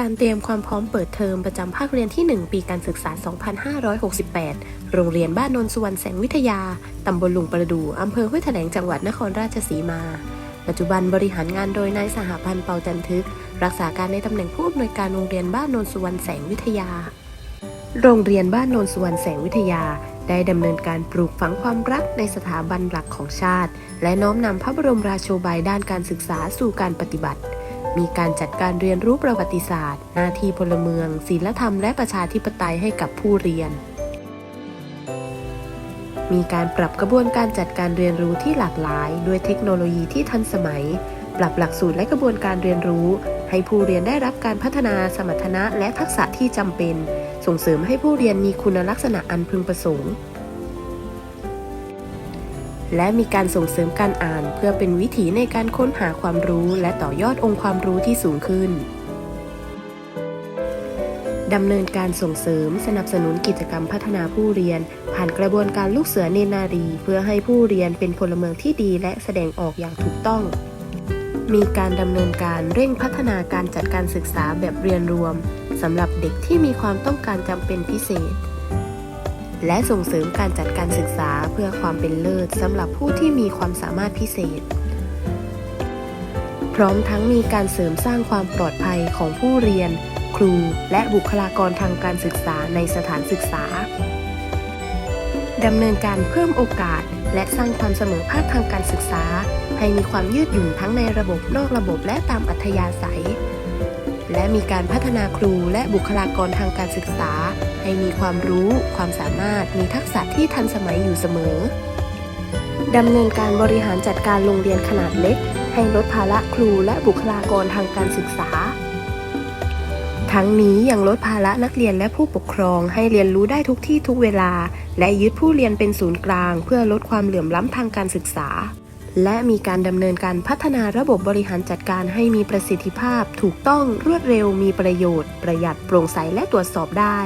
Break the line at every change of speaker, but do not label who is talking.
การเตรียมความพร้อมเปิดเทอมประจำภาคเรียนที่ 1 ปีการศึกษา 2568 โรงเรียนบ้านนนสุวรรณแสงวิทยา ตำบลลุงประดูอำเภอห้วยแถลงจังหวัดนครราชสีมา ปัจจุบันบริหารงานโดยนายสหพันธ์เปาจันทึก รักษาการในตำแหน่งผู้อำนวยการโรงเรียนบ้านนนสุวรรณแสงวิทยา โรงเรียนบ้านนนสุวรรณแสงวิทยา ได้ดำเนินการปลูกฝังความรักในสถาบันหลักของชาติ และน้อมนำพระบรมราโชบายด้านการศึกษาสู่การปฏิบัติ มีการจัดการเรียนรู้ประวัติศาสตร์ หน้าที่พลเมือง ศีลธรรมและประชาธิปไตยให้กับผู้เรียน มีการปรับกระบวนการจัดการเรียนรู้ที่หลากหลาย ด้วยเทคโนโลยีที่ทันสมัย ปรับหลักสูตรและกระบวนการเรียนรู้ ให้ผู้เรียนได้รับการพัฒนาสมรรถนะและทักษะที่จำเป็น ส่งเสริมให้ผู้เรียนมีคุณลักษณะอันพึงประสงค์ และมีการส่งเสริมการอ่านเพื่อเป็นวิถีในการค้นหาความรู้และต่อยอดองค์ความรู้ที่สูงขึ้นดำเนินการส่งเสริมสนับสนุนกิจกรรมพัฒนาผู้เรียน ผ่านกระบวนการลูกเสือเนนารี เพื่อให้ผู้เรียนเป็นพลเมืองที่ดีและแสดงออกอย่างถูกต้อง มีการดำเนินการเร่งพัฒนาการจัดการศึกษาแบบเรียนรวมสำหรับเด็กที่มีความต้องการจำเป็นพิเศษ และส่งเสริมการจัดการศึกษาเพื่อความเป็นเลิศสำหรับผู้ที่มีความสามารถพิเศษ พร้อมทั้งมีการเสริมสร้างความปลอดภัยของผู้เรียน ครู และบุคลากรทางการศึกษาในสถานศึกษาดำเนินการเพิ่มโอกาส และสร้างความเสมอภาคทางการศึกษา ให้มีความยืดหยุ่นทั้งในระบบนอกระบบและตามอัธยาศัย และมีการพัฒนาครูและบุคลากรทางการศึกษา ให้มีความรู้ ความสามารถมีทักษะที่ทันสมัยอยู่เสมอ ดำเนินการบริหารจัดการโรงเรียนขนาดเล็ก ให้ลดภาระครูและบุคลากรทางการศึกษา ทั้งนี้ยังลดภาระนักเรียนและผู้ปกครองให้เรียนรู้ได้ทุกที่ทุกเวลา และยึดผู้เรียนเป็นศูนย์กลาง เพื่อลดความเหลื่อมล้ำทางการศึกษา และมีการดำเนินการพัฒนาระบบบริหารจัดการให้มีประสิทธิภาพ ถูกต้องรวดเร็วมีประโยชน์ ประหยัดโปร่งใสและตรวจสอบได้